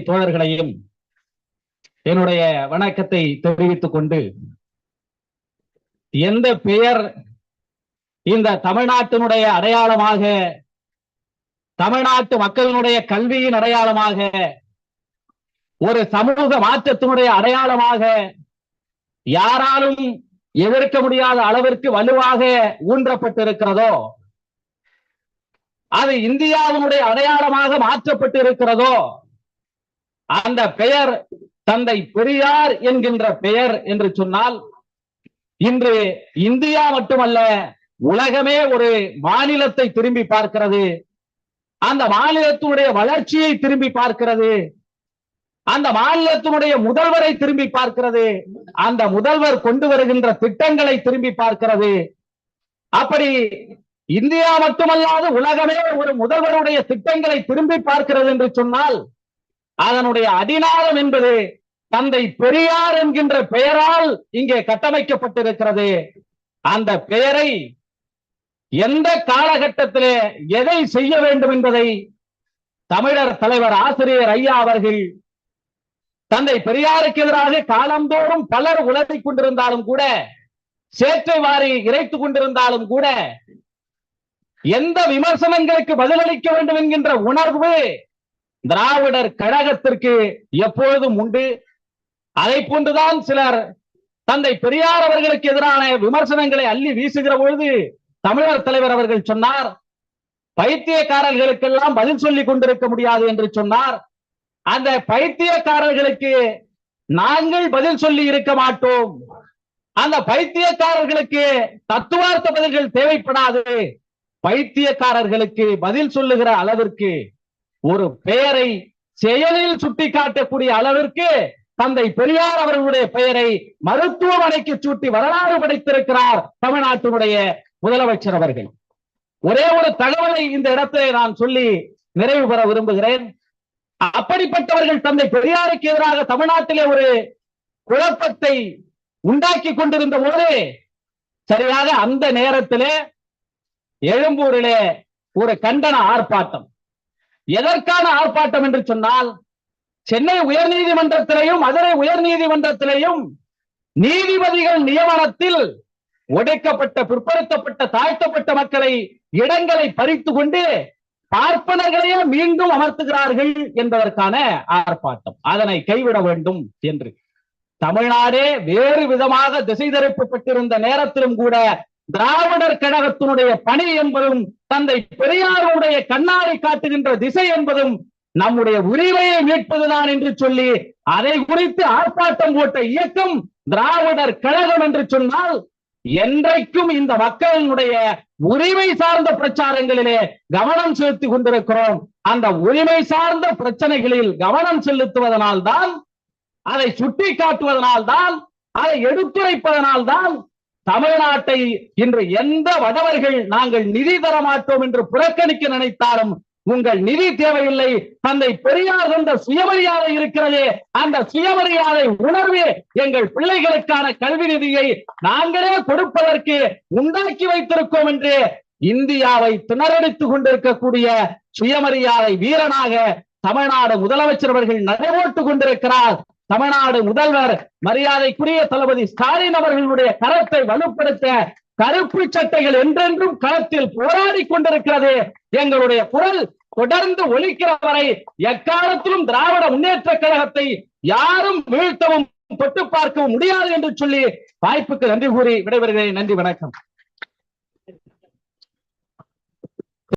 தோழர்களையும் என்னுடைய வணக்கத்தை தெரிவித்துக் கொண்டு எந்த பெயர் இந்த தமிழ்நாட்டினுடைய அடையாளமாக தமிழ்நாட்டு மக்களினுடைய கல்வியின் அடையாளமாக ஒரு சமூக மாற்றத்தினுடைய அடையாளமாக யாராலும் எதிர்க்க முடியாத அளவிற்கு வலுவாக ஊன்றப்பட்டிருக்கிறதோ அது இந்தியாவினுடைய அடையாளமாக மாற்றப்பட்டு இருக்கிறதோ அந்த பெயர் தந்தை பெரியார் என்கின்ற பெயர் என்று சொன்னால் இன்று இந்தியா மட்டுமல்ல உலகமே ஒரு மாநிலத்தை திரும்பி பார்க்கிறது. அந்த மாநிலத்தினுடைய வளர்ச்சியை திரும்பி பார்க்கிறது. அந்த மாநிலத்தினுடைய முதல்வரை திரும்பி பார்க்கிறது. அந்த முதல்வர் கொண்டு வருகின்ற திட்டங்களை திரும்பி பார்க்கிறது. அப்படி இந்தியா மட்டுமல்லாது உலகமே ஒரு முதல்வருடைய திட்டங்களை திரும்பி பார்க்கிறது என்று சொன்னால் அதனுடைய அடிநாதம் என்பது தந்தை பெரியார் என்கின்ற பெயரால் இங்கே கட்டமைக்கப்பட்டிருக்கிறது. அந்த பெயரை எந்த காலகட்டத்திலே எதை செய்ய வேண்டும் என்பதை தமிழர் தலைவர் ஆசிரியர் ஐயா அவர்கள் தந்தை பெரியாருக்கு எதிராக காலந்தோறும் பலர் உலர்த்தி கொண்டிருந்தாலும் கூட சேற்றை வாரி இறைத்துக் கொண்டிருந்தாலும் கூட எந்த விமர்சனங்களுக்கு பதிலளிக்க வேண்டும் என்கின்ற உணர்வு திராவிடர் கழகத்திற்கு எப்பொழுதும் உண்டு. அதை போன்றுதான் சிலர் தந்தை பெரியார் அவர்களுக்கு எதிரான விமர்சனங்களை அள்ளி வீசுகிற பொழுது தமிழர் தலைவர் அவர்கள் சொன்னார் பைத்தியக்காரர்களுக்கெல்லாம் பதில் சொல்லிக் கொண்டிருக்க முடியாது என்று சொன்னார். அந்த பைத்தியக்காரர்களுக்கு நாங்கள் பதில் சொல்லி இருக்க மாட்டோம். அந்த பைத்தியக்காரர்களுக்கு தத்துவார்த்த பதில்கள் தேவைப்படாது. பைத்தியக்காரர்களுக்கு பதில் சொல்லுகிற அளவிற்கு ஒரு பெயரை செயலில் சுட்டி காட்டக்கூடிய அளவிற்கு தந்தை பெரியார் அவர்களுடைய பெயரை மருத்துவமனைக்கு சூட்டி வரலாறு படைத்திருக்கிறார் தமிழ்நாட்டினுடைய முதலமைச்சர் அவர்கள். ஒரே ஒரு தகவலை இந்த இடத்திலே நான் சொல்லி நிறைவு பெற விரும்புகிறேன். அப்படிப்பட்டவர்கள் தந்தை பெரியாருக்கு எதிராக தமிழ்நாட்டிலே ஒரு குழப்பத்தை உண்டாக்கி கொண்டிருந்த போது சரியாக அந்த நேரத்திலே எழும்பூரிலே ஒரு கண்டன ஆர்ப்பாட்டம் எதற்கான ஆர்ப்பாட்டம் என்று சொன்னால் சென்னை உயர்நீதிமன்றத்திலையும் மதுரை உயர்நீதிமன்றத்திலையும் நீதிபதிகள் நியமனத்தில் ஒடுக்கப்பட்ட பிற்படுத்தப்பட்ட தாழ்த்தப்பட்ட மக்களை இடங்களை பறித்து கொண்டு பார்ப்பனர்களையே மீண்டும் அமர்த்துகிறார்கள் என்பதற்கான ஆர்ப்பாட்டம். அதனை கைவிட வேண்டும் என்று. தமிழ்நாடே வேறு விதமாக திசை திருப்பப்பட்டிருந்த நேரத்திலும் கூட திராவிடர் கழகத்தினுடைய பணி என்பதும் தந்தை பெரியாருடைய கண்ணாடி காட்டுகின்ற திசை என்பதும் நம்முடைய உரிமையை மீட்பதுதான் என்று சொல்லி அதை குறித்து ஆர்ப்பாட்டம் போட்ட இயக்கம் திராவிடர் கழகம் என்று சொன்னால் என்றைக்கும் இந்த மக்களினுடைய உரிமை சார்ந்த பிரச்சாரங்களிலே கவனம் செலுத்திக் கொண்டிருக்கிறோம். அந்த உரிமை சார்ந்த பிரச்சனைகளில் கவனம் செலுத்துவதனால் தான் அதை சுட்டி காட்டுவதனால் தான் அதை எடுத்துரைப்பதனால் தான் தமிழ்நாட்டை இன்று எந்த வடவர்கள் நாங்கள் நிதி தர மாட்டோம் என்று புறக்கணிக்க நினைத்தாலும் உங்கள் நிதி தேவையில்லை. தந்தை பெரியார் என்ற சுயமரியாதை இருக்கிறதே. அந்த சுயமரியாதை உணர்வு எங்கள் பிள்ளைகளுக்கான கல்வி நிதியை நாங்களே கொடுப்பதற்கு உண்டாக்கி வைத்திருக்கோம் என்று இந்தியாவை திணறடித்துக் கொண்டிருக்கக்கூடிய சுயமரியாதை வீரனாக தமிழ்நாடு முதலமைச்சர் அவர்கள் நடைபோட்டுக் கொண்டிருக்கிறார். தமிழ்நாடு முதல்வர் மரியாதைக்குரிய தளபதி ஸ்டாலின் அவர்களுடைய கரத்தை வலுப்படுத்த கருப்பு சட்டைகள் என்றென்றும் களத்தில் போராடி கொண்டிருக்கிறது. எங்களுடைய குரல் தொடர்ந்து ஒலிக்கிற வரை எக்காலத்திலும் திராவிட முன்னேற்ற கழகத்தை யாரும் வீழ்த்தவும் தொட்டு பார்க்கவும் முடியாது என்று சொல்லி வாய்ப்புக்கு நன்றி கூறி விடைபெறுகிறேன். நன்றி வணக்கம்.